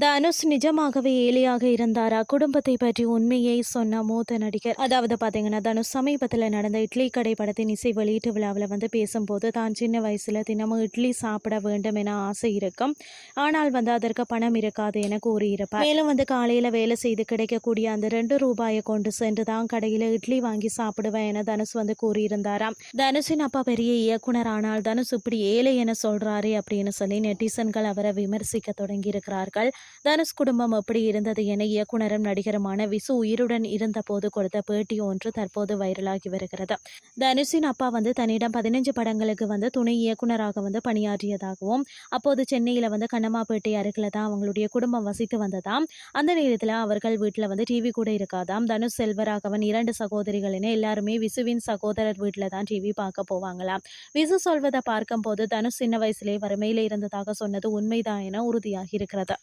தனுஷ் நிஜமாகவே ஏழையாக இருந்தாரா? குடும்பத்தை பற்றி உண்மையை சொன்ன மூத்த நடிகர். அதாவது பார்த்தீங்கன்னா தனுஷ் சமீபத்தில் நடந்த இட்லி கடை படத்தின் இசை வெளியீட்டு விழாவில் வந்து பேசும்போது தான் சின்ன வயசில் தினமும் இட்லி சாப்பிட வேண்டும் என ஆசை இருக்கும். ஆனால் வந்து அதற்கு பணம் இருக்காது என கூறியிருப்பார். மேலும் வந்து காலையில் வேலை செய்து கிடைக்கக்கூடிய அந்த ரெண்டு ரூபாயை கொண்டு சென்று தான் கடையில் இட்லி வாங்கி சாப்பிடுவேன் என தனுஷ் வந்து கூறியிருந்தாராம். தனுஷின் அப்பா பெரிய இயக்குனர் ஆனால் தனுஷ் இப்படி ஏழை என சொல்றாரு அப்படின்னு சொல்லி நெட்டிசன்கள் அவரை விமர்சிக்க தொடங்கி இருக்கிறார்கள் தனுஷ் குடும்பம் எப்படி இருந்தது என இயக்குனரும் நடிகருமான விசு உயிருடன் இருந்தபோது கொடுத்த பேட்டி ஒன்று தற்போது வைரலாகி வருகிறது. தனுஷின் அப்பா வந்து தன்னிடம் பதினஞ்சு படங்களுக்கு வந்து துணை இயக்குனராக வந்து பணியாற்றியதாகவும் அப்போது சென்னையில் வந்து கண்ணம்மாப்பேட்டை அருகில் தான் அவங்களுடைய குடும்பம் வசித்து வந்ததாம். அந்த நேரத்தில் அவர்கள் வீட்டில் வந்து டிவி கூட இருக்காதாம். தனுஷ் செல்வராகவன் இரண்டு சகோதரிகள் என எல்லாருமே விசுவின் சகோதரர் வீட்டில் தான் டிவி பார்க்க போவாங்களாம். விசு சொல்வதை பார்க்கும்போது தனுஷ் சின்ன வயசுலேயே வறுமையில் இருந்ததாக சொன்னது உண்மைதான் என உறுதியாகி இருக்கிறது.